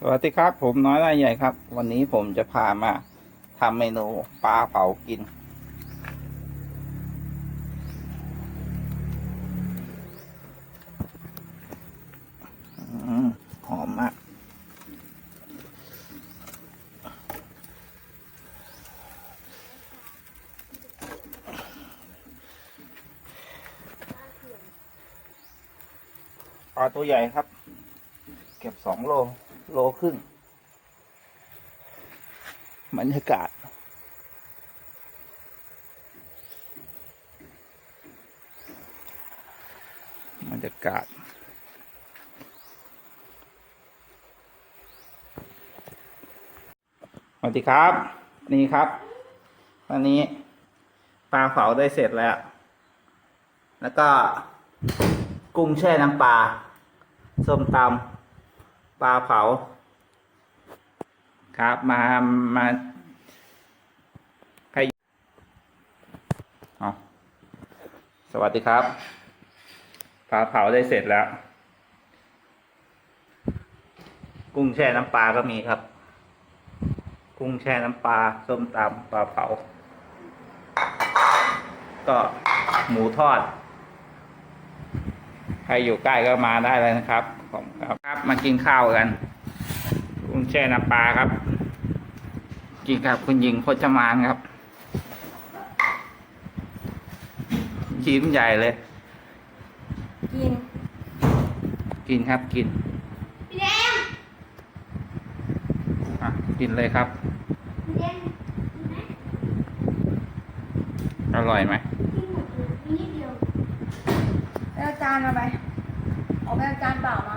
สวัสดีครับ ผมน้อยรายใหญ่ครับ วันนี้ผมจะพามาทำเมนูปลาเผากิน หอมมาก ปลาตัวใหญ่ครับ เก็บสองโล โลครึ่งบรรยากาศ บรรยากาศสวัสดีครับ นี่ครับวันนี้ปลาเผาได้เสร็จแล้ว แล้วก็กุ้งแช่น้ำปลาส้มตำ ปลาเผา ครับมามาใครเอสวัสดีครับ ปลาเผาได้เสร็จแล้ว กุ้งแช่น้ำปลาก็มีครับ กุ้งแช่น้ำปลาส้มตำปลาเผา ก็หมูทอด ใครอยู่ใกล้ก็มาได้เลยนะครับ ครับครับ มากินข้าวกันกุ้งแช่น้ำปลาครับ กินกับคุณหญิงพจมานครับ ยิ้มใหญ่เลย กิน กินครับกินพี่แดงอะกินเลยครับพี่แดงกินไหมอร่อยไหมกินหมดเลยมีนิดเดียวไปเอาจานมาไปเอาไปเอาจานเปล่ามา